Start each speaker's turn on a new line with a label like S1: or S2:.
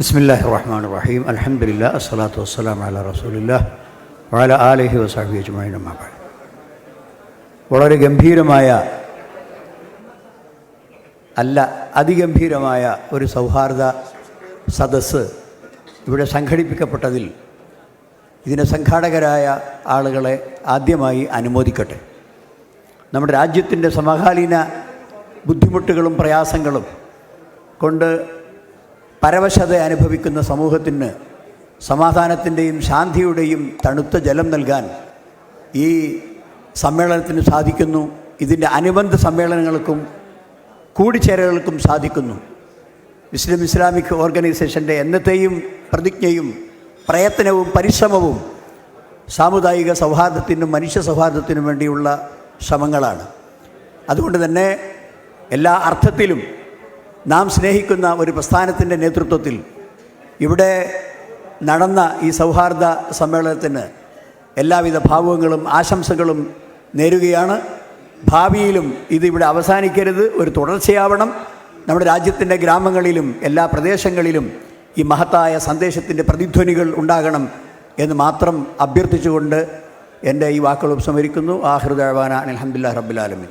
S1: ബിസ്മില്ലാഹി റഹ്മാൻ റഹീം അലഹമില്ല അസ്സലാത്തു വസ്സലാം അല റസൂലില്ല വാല ആലഹി വസാഹി അജ്മൈൻ അമ്മാബാദ് വളരെ ഗംഭീരമായ അല്ല അതിഗംഭീരമായ ഒരു സൗഹാർദ്ദ സദസ്സ് ഇവിടെ സംഘടിപ്പിക്കപ്പെട്ടതിൽ ഇതിനെ സംഘാടകരായ ആളുകളെ ആദ്യമായി അനുമോദിക്കട്ടെ. നമ്മുടെ രാജ്യത്തിന്റെ സമകാലീന ബുദ്ധിമുട്ടുകളും പ്രയാസങ്ങളും കൊണ്ട് പരവശത അനുഭവിക്കുന്ന സമൂഹത്തിന് സമാധാനത്തിന്റെയും ശാന്തിയുടെയും തണുത്ത ജലം നൽകാൻ ഈ സമ്മേളനത്തിന് സാധിക്കുന്നു. ഇതിന്റെ അനുബന്ധ സമ്മേളനങ്ങൾക്കും കൂടിച്ചേരലുകൾക്കും സാധിക്കുന്നു. മുസ്ലിം ഇസ്ലാമിക് ഓർഗനൈസേഷന്റെ എന്നത്തെയും പ്രതിജ്ഞയും പ്രയത്നവും പരിശ്രമവും സാമുദായിക സൗഹാർദ്ദത്തിനും മനുഷ്യ സൗഹാർദ്ദത്തിനും വേണ്ടിയുള്ള ശ്രമങ്ങളാണ്. അതുകൊണ്ട് തന്നെ എല്ലാ അർത്ഥത്തിലും നാം സ്നേഹിക്കുന്ന ഒരു പ്രസ്ഥാനത്തിന്റെ നേതൃത്വത്തിൽ ഇവിടെ നടന്ന ഈ സൗഹാർദ്ദ സമ്മേളനത്തിന് എല്ലാവിധ ഭാവുകങ്ങളും ആശംസകളും നേരുകയാണ്. ഭാവിയിലും ഇതിവിടെ അവസാനിക്കരുത്. ഒരു തുടർച്ചയാവണം. നമ്മുടെ രാജ്യത്തിന്റെ ഗ്രാമങ്ങളിലും എല്ലാ പ്രദേശങ്ങളിലും ഈ മഹത്തായ സന്ദേശത്തിന്റെ പ്രതിധ്വനികൾ ഉണ്ടാകണം എന്ന് മാത്രം അഭ്യർത്ഥിച്ചുകൊണ്ട് എന്റെ ഈ വാക്കുകൾ ഉപസംഹരിക്കുന്നു. ആഹൃദാന അലഹമുല്ലാ റബ്ബുലാലമിൻ